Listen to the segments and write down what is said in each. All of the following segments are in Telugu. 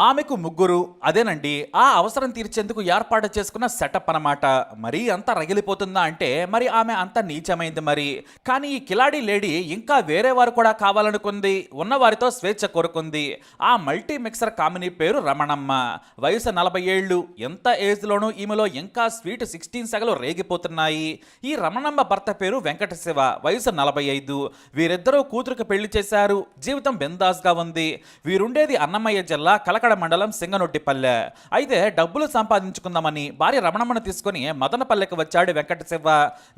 ఆమెకు ముగ్గురు అదేనండి ఆ అవసరం తీర్చేందుకు ఏర్పాటు చేసుకున్న సెటప్ అన్నమాట. మరీ అంత రగిలిపోతుందా అంటే మరి ఆమె అంత నీచమైంది మరి. కానీ ఈ కిలాడి లేడీ ఇంకా వేరే వారు కూడా కావాలనుకుంది ఉన్నవారితో స్వేచ్ఛ కోరుకుంది. ఆ మల్టీ మిక్సర్ కామినీ పేరు రమణమ్మ. వయసు నలభై ఏళ్ళు ఎంత ఏజ్లోనూ ఈమెలో ఇంకా స్వీట్ సిక్స్టీన్ సెగలు రేగిపోతున్నాయి. ఈ రమణమ్మ భర్త పేరు వెంకట శివ వయసు నలభై ఐదు. వీరిద్దరూ కూతురుకు పెళ్ళి చేశారు జీవితం బెందాస్గా ఉంది. వీరుండేది అన్నమయ్య జిల్లా కలకడ మండలం సింగనొట్టిపల్లె. అయితే డబ్బులు సంపాదించుకుందామని భార్య రమణమ్మను తీసుకుని మదనపల్లెకి వచ్చాడు వెంకట శివ.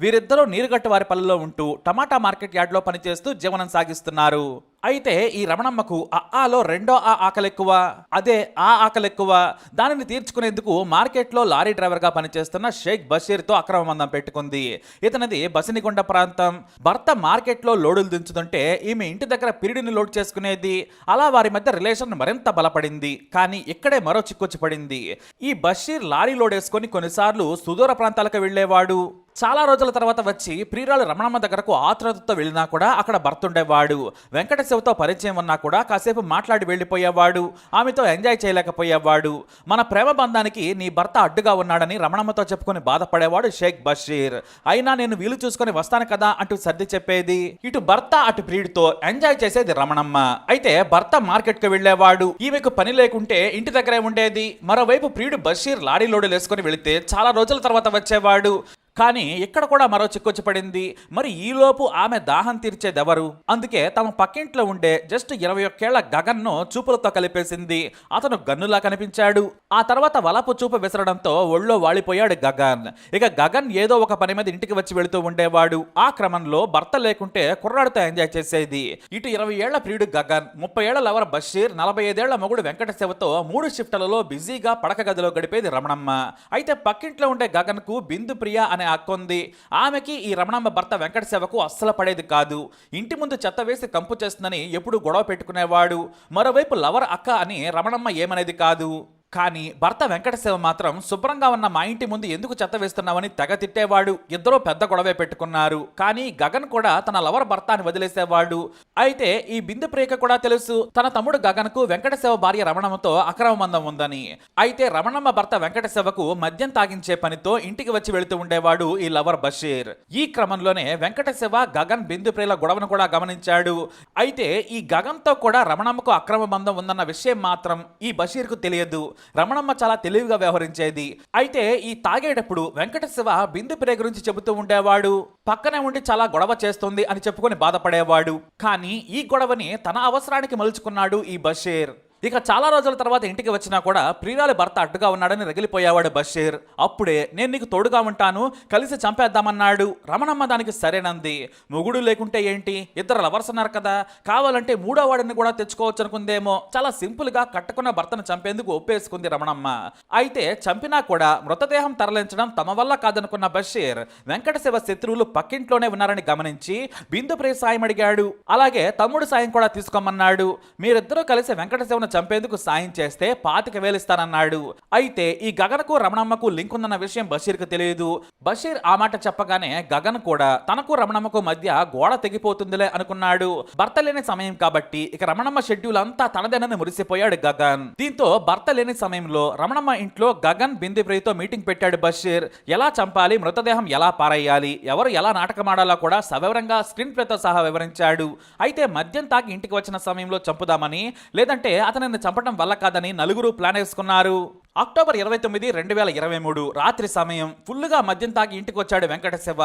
వీరిద్దరూ నీరుగట్టు వారి పల్లెలో ఉంటూ టమాటా మార్కెట్ యార్డ్లో పనిచేస్తూ జీవనం సాగిస్తున్నారు. అయితే ఈ రమణమ్మకు అలో రెండో ఆ ఆకలి ఎక్కువ అదే ఆ ఆకలి ఎక్కువ దానిని తీర్చుకునేందుకు మార్కెట్లో లారీ డ్రైవర్గా పనిచేస్తున్న షేక్ బషీర్తో అక్రమ మందం పెట్టుకుంది. ఇతనిది బసినిగొండ ప్రాంతం. భర్త మార్కెట్లో లోడులు దించుతుంటే ఈమె ఇంటి దగ్గర పిరిడిని లోడ్ చేసుకునేది. అలా వారి మధ్య రిలేషన్ మరింత బలపడింది. కానీ ఇక్కడే మరో చిక్కొచ్చి పడింది. ఈ బషీర్ లారీ లోడ్ వేసుకొని కొన్నిసార్లు సుదూర ప్రాంతాలకు వెళ్ళేవాడు. చాలా రోజుల తర్వాత వచ్చి ప్రియురాలు రమణమ్మ దగ్గరకు ఆతృతతో వెళ్ళినా కూడా అక్కడ భర్త ఉండేవాడు. వెంకట శివతో పరిచయం ఉన్నా కూడా కాసేపు మాట్లాడి వెళ్ళిపోయేవాడు. ఆమెతో ఎంజాయ్ చేయలేకపోయేవాడు. మన ప్రేమ బంధానికి నీ భర్త అడ్డుగా ఉన్నాడని రమణమ్మతో చెప్పుకొని బాధపడేవాడు షేక్ బషీర్. అయినా నేను వీలు చూసుకొని వస్తాను కదా అంటూ సర్ది చెప్పేది. ఇటు భర్త అటు ప్రియుడితో ఎంజాయ్ చేసేది రమణమ్మ. అయితే భర్త మార్కెట్కు వెళ్ళేవాడు. ఈమెకు పని లేకుంటే ఇంటి దగ్గరే ఉండేది. మరోవైపు ప్రియుడు బషీర్ లారీ లోడులు వేసుకొని వెళితే చాలా రోజుల తర్వాత వచ్చేవాడు. కానీ ఇక్కడ కూడా మరో చిక్కొచ్చి పడింది మరి ఈలోపు ఆమె దాహం తీర్చేదెవరు? అందుకే తమ పక్కింట్లో ఉండే జస్ట్ ఇరవై ఒక్కేళ్ళ గగన్ను చూపులతో కలిపేసింది. అతను గన్నులా కనిపించాడు. ఆ తర్వాత వలపు చూపు విసరడంతో ఒళ్ళో వాలిపోయాడు గగన్. ఇక గగన్ ఏదో ఒక పని మీద ఇంటికి వచ్చి వెళుతూ ఉండేవాడు. ఆ క్రమంలో భర్త లేకుంటే కుర్రాడితో ఎంజాయ్ చేసేది. ఇటు ఇరవై ఏళ్ళ ప్రియుడు గగన్ ముప్పై ఏళ్ళ లవర్ బషీర్ నలభై ఐదేళ్ళ మొగుడు వెంకట శివతో మూడు షిఫ్ట్లలో బిజీగా పడక గదిలో గడిపేది రమణమ్మ. అయితే పక్కింట్లో ఉండే గగన్కు బిందు ప్రియ అనే హక్కుంది. ఉంది ఆమెకి ఈ రమణమ్మ భర్త వెంకట సేవకు అస్సలు పడేది కాదు. ఇంటి ముందు చెత్త వేసి కంపు చేస్తుందని ఎప్పుడు గొడవ పెట్టుకునేవాడు. మరోవైపు లవర్ అక్క అని రమణమ్మ ఏమనేది కాదు. కానీ భర్త వెంకటశివ మాత్రం శుభ్రంగా ఉన్న మా ఇంటి ముందు ఎందుకు చెత్త వేస్తున్నావని తెగ తిట్టేవాడు. ఇద్దరూ పెద్ద గొడవే పెట్టుకున్నారు. కానీ గగన్ కూడా తన లవర్ భర్త అని వదిలేసేవాడు. అయితే ఈ బిందు ప్రేక కూడా తెలుసు. తన తమ్ముడు గగన్కు వెంకటశివ భార్య రమణమ్మతో అక్రమ మందం ఉందని. అయితే రమణమ్మ భర్త వెంకటశివకు మద్యం తాగించే పనితో ఇంటికి వచ్చి వెళుతూ ఉండేవాడు ఈ లవర్ బషీర్. ఈ క్రమంలోనే వెంకటశివ గగన్ బిందు ప్రేల గొడవను కూడా గమనించాడు. అయితే ఈ గగన్తో కూడా రమణమ్మకు అక్రమ బంధం ఉందన్న విషయం మాత్రం ఈ బషీర్కు తెలియదు. రమణమ్మ చాలా తెలివిగా వ్యవహరించేది. అయితే ఈ తాగేటప్పుడు వెంకట శివ బిందు ప్రే గురించి చెబుతూ ఉండేవాడు. పక్కనే ఉండి చాలా గొడవ చేస్తుంది అని చెప్పుకొని బాధపడేవాడు. కానీ ఈ గొడవని తన అవసరానికి మలుచుకున్నాడు ఈ బషీర్. ఇక చాలా రోజుల తర్వాత ఇంటికి వచ్చినా కూడా ప్రియురాలి భర్త అడ్డుగా ఉన్నాడని రగిలిపోయేవాడు బషీర్. అప్పుడే నేను నీకు తోడుగా ఉంటాను కలిసి చంపేద్దామన్నాడు. రమణమ్మ దానికి సరేనంది. మొగుడు లేకుంటే ఏంటి? ఇద్దరు లవర్స్ ఉన్నారు కదా. కావాలంటే మూడో వాడిని కూడా తెచ్చుకోవచ్చు అనుకుందేమో. చాలా సింపుల్గా కట్టుకున్న భర్తను చంపేందుకు ఒప్పేసుకుంది రమణమ్మ. అయితే చంపినా కూడా మృతదేహం తరలించడం తమ వల్ల కాదనుకున్న బషీర్ వెంకటశివ శత్రువులు పక్కింట్లోనే ఉన్నారని గమనించి బిందు ప్రియ సాయం అడిగాడు. అలాగే తమ్ముడు సాయం కూడా తీసుకోమన్నాడు. మీరిద్దరూ కలిసి వెంకటశివ శివను చంపేందుకు సాయం చేస్తే పాతిక వేలిస్తానన్నాడు. అయితే ఈ గగన్కు రమణమ్మకు లింక్ ఉందన్న విషయం బషీర్కు తెలియదు. బషీర్ ఆ మాట చెప్పగానే గగన్ కూడా తనకు రమణమ్మకు మధ్య గోడ తెగిపోతుందిలే అనుకున్నాడు. భర్త లేని సమయం కాబట్టి ఇక రమణమ్మ షెడ్యూల్ అంతా తనదేనని మురిసిపోయాడు గగన్. దీంతో భర్త లేని సమయంలో రమణమ్మ ఇంట్లో గగన్ బిందిప్రియతో మీటింగ్ పెట్టాడు బషీర్. ఎలా చంపాలి మృతదేహం ఎలా పారేయాలి ఎవరు ఎలా నాటకమాడాలో కూడా సవివరంగా స్క్రీన్ ప్లేతో సహా వివరించాడు. అయితే మద్యం తాగి ఇంటికి వచ్చిన సమయంలో చంపుదామని లేదంటే అతనిని చంపడం వల్ల కాదని నలుగురు ప్లాన్ వేసుకున్నారు. అక్టోబర్ ఇరవై తొమ్మిది రెండు వేల ఇరవై మూడు రాత్రి సమయం ఫుల్గా మద్యం తాగి ఇంటికి వచ్చాడు వెంకటశివ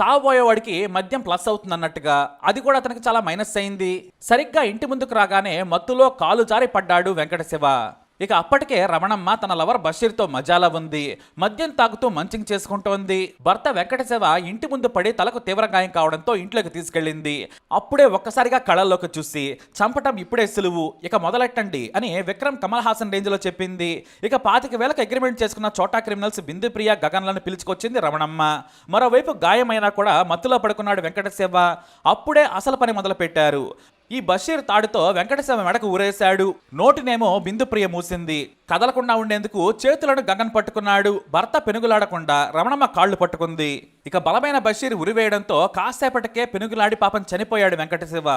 చావబోయేవాడికి మద్యం ప్లస్ అవుతుందన్నట్టుగా. అది కూడా అతనికి చాలా మైనస్ అయింది. సరిగ్గా ఇంటి ముందుకు రాగానే మత్తులో కాలు జారి పడ్డాడు వెంకట శివ ఇక అప్పటికే రమణమ్మ తన లవర్ బషీర్తో మజాలా ఉంది మద్యం తాగుతూ మంచింగ్ చేసుకుంటోంది. భర్త వెంకటశివ ఇంటి ముందు పడి తలకు తీవ్ర గాయం కావడంతో ఇంట్లోకి తీసుకెళ్ళింది. అప్పుడే ఒక్కసారిగా కళల్లోకి చూసి చంపటం ఇప్పుడే సులువు ఇక మొదలెట్టండి అని విక్రమ్ కమల్ హాసన్ రేంజ్లో చెప్పింది. ఇక పాతిక వేలకు అగ్రిమెంట్ చేసుకున్న చోటా క్రిమినల్స్ బిందు ప్రియ గగన్లను పిలుచుకొచ్చింది రమణమ్మ. మరోవైపు గాయమైనా కూడా మత్తులో పడుకున్నాడు వెంకటశివ అప్పుడే అసలు పని మొదలుపెట్టారు. ఈ బషీర్ తాడుతో వెంకటశివ మెడకు ఊరేశాడు. నోటినేమో బిందు ప్రియ మూసింది. కదలకుండా ఉండేందుకు చేతులను గగన్ పట్టుకున్నాడు. భర్త పెనుగులాడకుండా రమణమ్మ కాళ్ళు పట్టుకుంది. ఇక బలమైన బషీర్ ఉరివేయడంతో కాసేపటికే పెనుగులాడి పాపం చనిపోయాడు వెంకటశివ.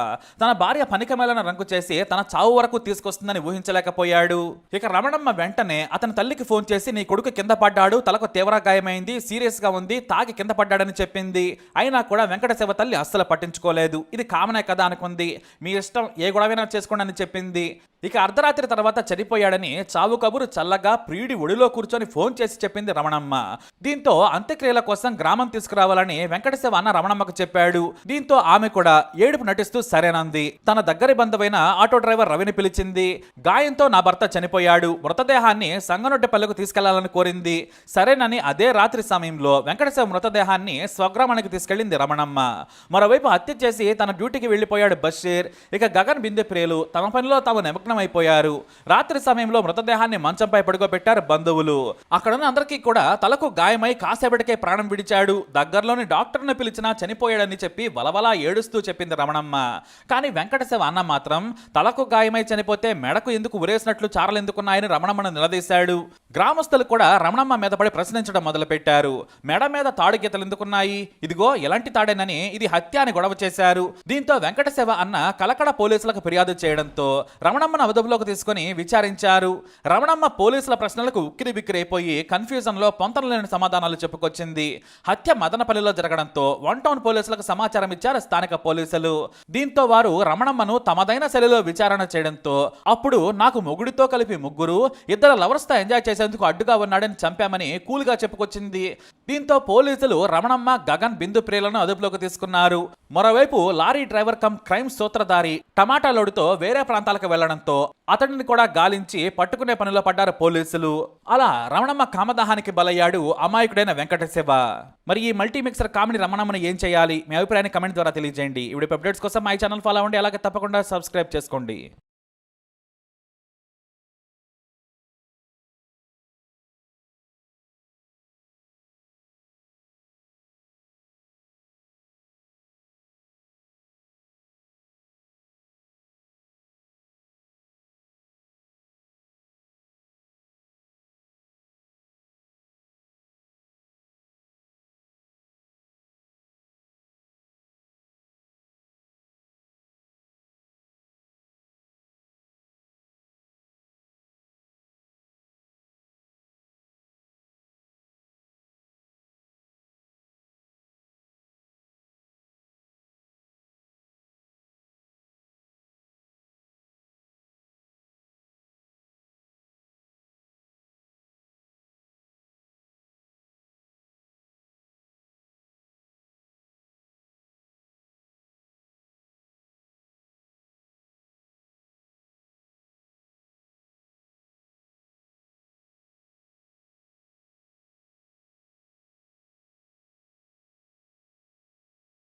తన భార్య పనికమేళన రంగు చేసి తన చావు వరకు తీసుకొస్తుందని ఊహించలేకపోయాడు. ఇక రమణమ్మ వెంటనే అతని తల్లికి ఫోన్ చేసి నీ కొడుకు కింద పడ్డాడు తలకు తీవ్ర గాయమైంది సీరియస్గా ఉంది తాగి కింద పడ్డాడని చెప్పింది. అయినా కూడా వెంకటశివ తల్లి అస్సలు పట్టించుకోలేదు. ఇది కామనే కదా అనుకుంది. మీ ఇష్టం ఏ గొడవైనా చేసుకోండి అని చెప్పింది. ఇక అర్ధరాత్రి తర్వాత చనిపోయాడని చావు కబురు చల్లగా ప్రియుడి ఒడిలో కూర్చొని ఫోన్ చేసి చెప్పింది రమణమ్మ. దీంతో అంత్యక్రియల కోసం గ్రామం తీసుకురావాలని వెంకటశివ అన్న రమణమ్మకు చెప్పాడు. దీంతో ఆమె కూడా ఏడుపు నటిస్తూ సరేనంది. తన దగ్గరి బంధువైన ఆటో డ్రైవర్ రవిని పిలిచింది. గాయంతో నా భర్త చనిపోయాడు. మృతదేహాన్ని సంగనొడ్డపల్లెకు తీసుకెళ్ళాలని కోరింది. సరేనని అదే రాత్రి సమయంలో వెంకటశివ మృతదేహాన్ని స్వగ్రామానికి తీసుకెళ్ళింది రమణమ్మ. మరోవైపు హత్య చేసి తన డ్యూటీకి వెళ్ళిపోయాడు బషీర్. ఇక గగన్ బిందె ప్రియులు తమ పనిలో తాము నిమగ్నమైపోయారు. రాత్రి సమయంలో మృతదేహాన్ని మంచంపై పడుకోబెట్టారు బంధువులు. అక్కడున్న అందరికీ కూడా తలకు గాయమై కాసేపటికే ప్రాణం విడిచాడు. దగ్గరలోని డాక్టర్ను పిలిచినా చనిపోయాడని చెప్పి వలవలా ఏడుస్తూ చెప్పింది రమణమ్మ. కానీ వెంకటశివ అన్న మాత్రం తలకు గాయమై చనిపోతే మెడకు ఎందుకు ఉరేసినట్లు చారలు ఎందుకున్నాయని రమణమ్మను నిలదీశాడు. గ్రామస్తులు కూడా రమణమ్మ మీద పడి ప్రశ్నించడం మొదలుపెట్టారు. మెడ మీద తాడు గీతలు ఎందుకున్నాయి? ఇదిగో ఎలాంటి తాడేనని ఇది హత్య అని గొడవ చేశారు. దీంతో వెంకటశివ అన్న కలకడ పోలీసులకు ఫిర్యాదు చేయడంతో రమణమ్మను అదుపులోకి తీసుకుని విచారించారు. రమణమ్మ పోలీసుల ప్రశ్నలకు ఉక్కిరి బిక్కిరైపోయి కన్ఫ్యూజన్లో పొంతనలేని సమాధానాలు చెప్పుకొచ్చింది. హత్య మదనపల్లిలో జరగడంతో వన్ టౌన్ పోలీసులకు సమాచారం ఇచ్చారు స్థానిక పోలీసులు. దీంతో వారు రమణమ్మను తమదైన శైలిలో విచారణ చేయడంతో అప్పుడు నాకు మొగుడితో కలిపి ముగ్గురు ఇద్దరు లవర్స్తో ఎంజాయ్ చేసేందుకు అడ్డుగా ఉన్నాడని చంపామని కూల్గా చెప్పుకొచ్చింది. దీంతో పోలీసులు రమణమ్మ గగన్ బిందు ప్రియులను అదుపులోకి తీసుకున్నారు. మరోవైపు లారీ డ్రైవర్ కమ్ క్రైమ్ సూత్రధారి టమాటా లోడుతో వేరే ప్రాంతాలకు వెళ్ళడంతో అతడిని కూడా గాలించి పట్టుకునే పనిలో పడ్డారు పోలీసులు. అలా రమణమ్మ కామదాహానికి బలయ్యాడు అమాయకుడైన వెంకటశివ. మరి ఈ మల్టీ మిక్సర్ కామెడీ రమణమ్మను ఏం చేయాలి? మీ అభిప్రాయాన్ని కమెంట్ ద్వారా తెలియజేయండి. ఇప్పుడు అప్డేట్స్ కోసం మై ఛానల్ ఫాలో అవ్వండి. అలాగే తప్పకుండా సబ్స్క్రైబ్ చేసుకోండి.